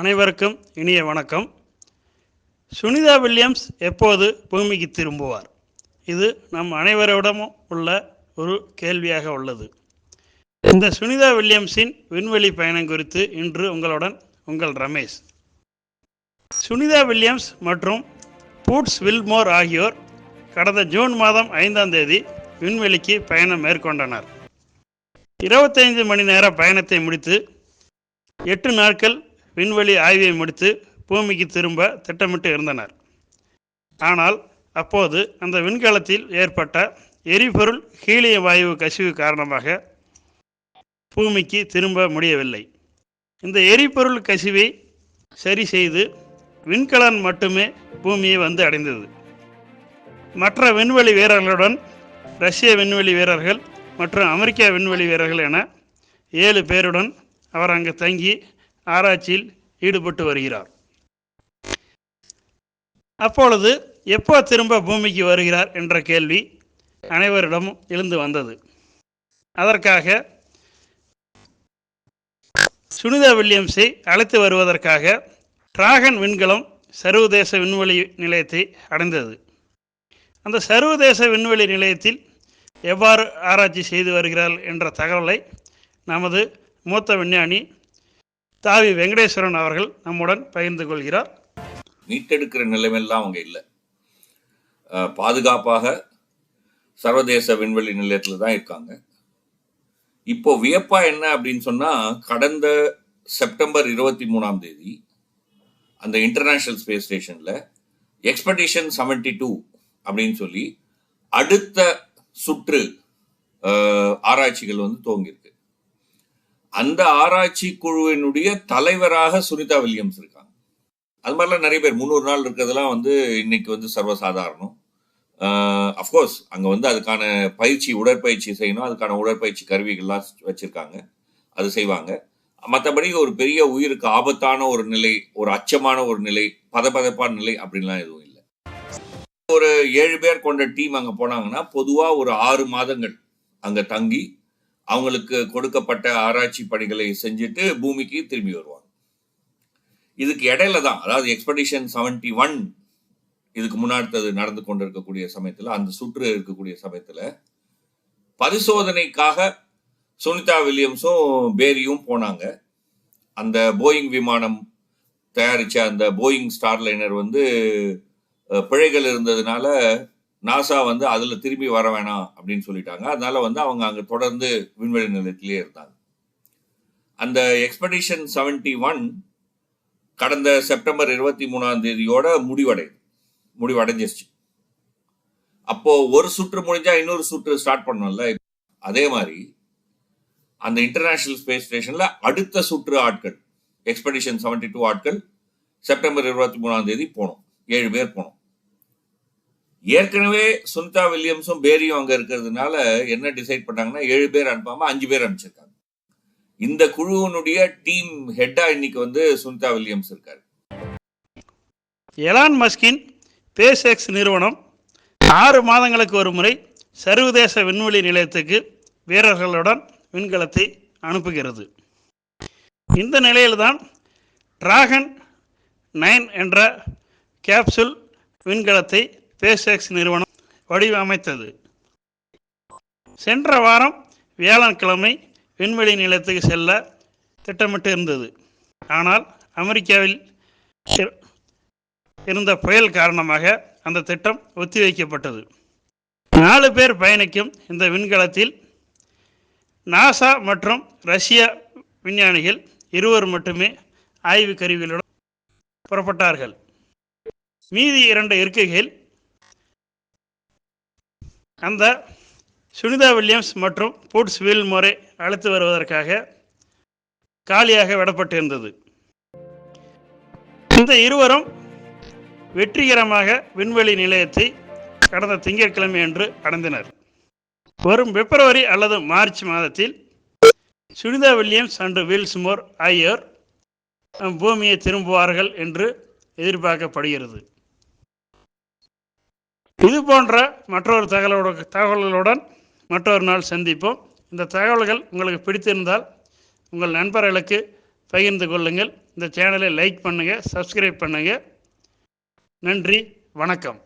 அனைவருக்கும் இனிய வணக்கம். சுனிதா வில்லியம்ஸ் எப்போது பூமிக்கு திரும்புவார்? இது நம் அனைவரிடமும் உள்ள ஒரு கேள்வியாக உள்ளது. இந்த சுனிதா வில்லியம்ஸின் விண்வெளி பயணம் குறித்து இன்று உங்களுடன் உங்கள் ரமேஷ். சுனிதா வில்லியம்ஸ் மற்றும் பூட்ஸ் வில்மோர் ஆகியோர் கடந்த ஜூன் மாதம் ஐந்தாம் தேதி விண்வெளிக்கு பயணம் மேற்கொண்டனர். இருபத்தைந்து மணி நேர பயணத்தை முடித்து எட்டு நாட்கள் விண்வெளி ஆய்வை முடித்து பூமிக்கு திரும்ப திட்டமிட்டு இருந்தனர். ஆனால் அப்போது அந்த விண்கலத்தில் ஏற்பட்ட எரிபொருள் ஹீலிய வாயு கசிவு காரணமாக பூமிக்கு திரும்ப முடியவில்லை. இந்த எரிபொருள் கசிவை சரி செய்து விண்கலன் மட்டுமே பூமியை வந்து அடைந்தது. மற்ற விண்வெளி வீரர்களுடன் ரஷ்ய விண்வெளி வீரர்கள் மற்றும் அமெரிக்க விண்வெளி வீரர்கள் என ஏழு பேருடன் அவர் அங்கு தங்கி ஆராய்ச்சியில் ஈடுபட்டு வருகிறார். அப்பொழுது எப்போ திரும்ப பூமிக்கு வருகிறார் என்ற கேள்வி அனைவரிடமும் எழுந்து வந்தது. அதற்காக சுனிதா வில்லியம்ஸை அழைத்து வருவதற்காக டிராகன் விண்கலம் சர்வதேச விண்வெளி நிலையத்தை அடைந்தது. அந்த சர்வதேச விண்வெளி நிலையத்தில் எவ்வாறு ஆராய்ச்சி செய்து வருகிறார்கள் என்ற தகவலை நமது மூத்த விஞ்ஞானி தாவி வெங்கடேஸ்வரன் அவர்கள் நம்முடன் பகிர்ந்து கொள்கிறார். மீட்டெடுக்கிற நிலைமையெல்லாம் அவங்க இல்லை. பாதுகாப்பாக சர்வதேச விண்வெளி நிலையத்தில் தான் இருக்காங்க. இப்போ வியப்பா என்ன அப்படின்னு சொன்னா கடந்த செப்டம்பர் இருபத்தி மூணாம் தேதி அந்த இன்டர்நேஷனல் ஸ்பேஸ் ஸ்டேஷன்ல எக்ஸ்பெடிஷன் 72 டூ அப்படின்னு சொல்லி அடுத்த சுற்று ஆராய்ச்சிகள் வந்து துவங்கியிருக்கு. அந்த ஆராய்ச்சி குழுவினுடைய தலைவராக சுனிதா வில்லியம்ஸ் இருக்காங்க. அது மாதிரிலாம் நிறைய பேர். முந்நூறு நாள் இருக்கிறதெல்லாம் வந்து இன்னைக்கு வந்து சர்வசாதாரணம். அஃப்கோர்ஸ் அங்கே வந்து அதுக்கான பயிற்சி உடற்பயிற்சி செய்யணும். அதுக்கான உடற்பயிற்சி கருவிகள்லாம் வச்சுருக்காங்க. அது செய்வாங்க. மற்றபடி ஒரு பெரிய உயிருக்கு ஆபத்தான ஒரு நிலை ஒரு அச்சமான ஒரு நிலை பதபதப்பான நிலை அப்படின்லாம் எதுவும் இல்லை. ஒரு ஏழு பேர் கொண்ட டீம் அங்கே போனாங்கன்னா பொதுவாக ஒரு ஆறு மாதங்கள் அங்கே தங்கி அவங்களுக்கு கொடுக்கப்பட்ட ஆராய்ச்சி பணிகளை செஞ்சுட்டு பூமிக்கு திரும்பி வருவாங்க. இதுக்கு இடையில தான் அதாவது எக்ஸ்பெடிஷன் 71 ஒன் இதுக்கு முன்னாடி நடந்து கொண்டிருக்கக்கூடிய சமயத்தில் அந்த சுற்று இருக்கக்கூடிய சமயத்தில் பரிசோதனைக்காக சுனிதா வில்லியம்ஸும் பேரியும் போனாங்க. அந்த போயிங் விமானம் தயாரித்த அந்த போயிங் ஸ்டார்லைனர் வந்து பிழைகள் இருந்ததுனால நாசா வந்து அதில் திரும்பி வர வேணாம் அப்படின்னு சொல்லிட்டாங்க. அதனால வந்து அவங்க அங்கே தொடர்ந்து விண்வெளி நிலையத்திலே இருந்தாங்க. அந்த எக்ஸ்பெடிஷன் 71 ஒன் கடந்த செப்டம்பர் இருபத்தி மூணாம் தேதியோட முடிவடையுது. முடிவடைஞ்சிருச்சு. அப்போ ஒரு சுற்று முடிஞ்சா இன்னொரு சுற்று ஸ்டார்ட் பண்ணோம்ல அதே மாதிரி அந்த இன்டர்நேஷனல் ஸ்பேஸ் ஸ்டேஷன்ல அடுத்த சுற்று ஆட்கள் எக்ஸ்பெடிஷன் 72 டூ ஆட்கள் செப்டம்பர் இருபத்தி மூணாம் தேதி போனோம். ஏழு பேர் போனோம். ஏற்கனவே சுனிதா வில்லியம்ஸும் பேரியும் அங்கே இருக்கிறதுனால என்ன டிசைட் பண்ணாங்கன்னா ஏழு பேர் அனுப்பாம அஞ்சு பேர் அனுப்பிச்சிருக்காங்க. இந்த குழுவினுடைய டீம் ஹெட்டா இன்னைக்கு வந்து சுனிதா வில்லியம்ஸ் இருக்காரு. எலான் மஸ்கின் ஸ்பேஸ் எக்ஸ் நிறுவனம் ஆறு மாதங்களுக்கு ஒரு முறை சர்வதேச விண்வெளி நிலையத்துக்கு வீரர்களுடன் விண்கலத்தை அனுப்புகிறது. இந்த நிலையில்தான் டிராகன் நைன் என்ற கேப்சூல் விண்கலத்தை ஸ்பேஸ் எக்ஸ் நிறுவனம் வடிவமைத்தது. சென்ற வாரம் வியாழக்கிழமை விண்வெளி நிலையத்துக்கு செல்ல திட்டமிட்டு இருந்தது ஆனால் அமெரிக்காவில் இருந்த புயல் காரணமாக அந்த திட்டம் ஒத்திவைக்கப்பட்டது. நாலு பேர் பயணிக்கும் இந்த விண்கலத்தில் நாசா மற்றும் ரஷ்ய விஞ்ஞானிகள் இருவர் மட்டுமே ஆய்வு கருவிகளுடன் புறப்பட்டார்கள். மீதி இரண்டு இருக்கைகள் அந்த சுனிதா வில்லியம்ஸ் மற்றும் பூட்ஸ் வில் முறை அழைத்து வருவதற்காக காலியாக விடப்பட்டிருந்தது. இந்த இருவரும் வெற்றிகரமாக விண்வெளி நிலையத்தை கடந்த திங்கட்கிழமை அன்று அடைந்தனர். வரும் பிப்ரவரி அல்லது மார்ச் மாதத்தில் சுனிதா வில்லியம்ஸ் அன்று வில்ஸ்மோர் ஆகியோர் நம் பூமியை திரும்புவார்கள் என்று எதிர்பார்க்கப்படுகிறது. இது போன்ற மற்றொரு தகவலோட தகவல்களுடன் மற்றொரு நாள் சந்திப்போம். இந்த தகவல்கள் உங்களுக்கு பிடித்திருந்தால் உங்கள் நண்பர்களுக்கு பகிர்ந்து கொள்ளுங்கள். இந்த சேனலை லைக் பண்ணுங்கள் சப்ஸ்கிரைப் பண்ணுங்கள் நன்றி வணக்கம்.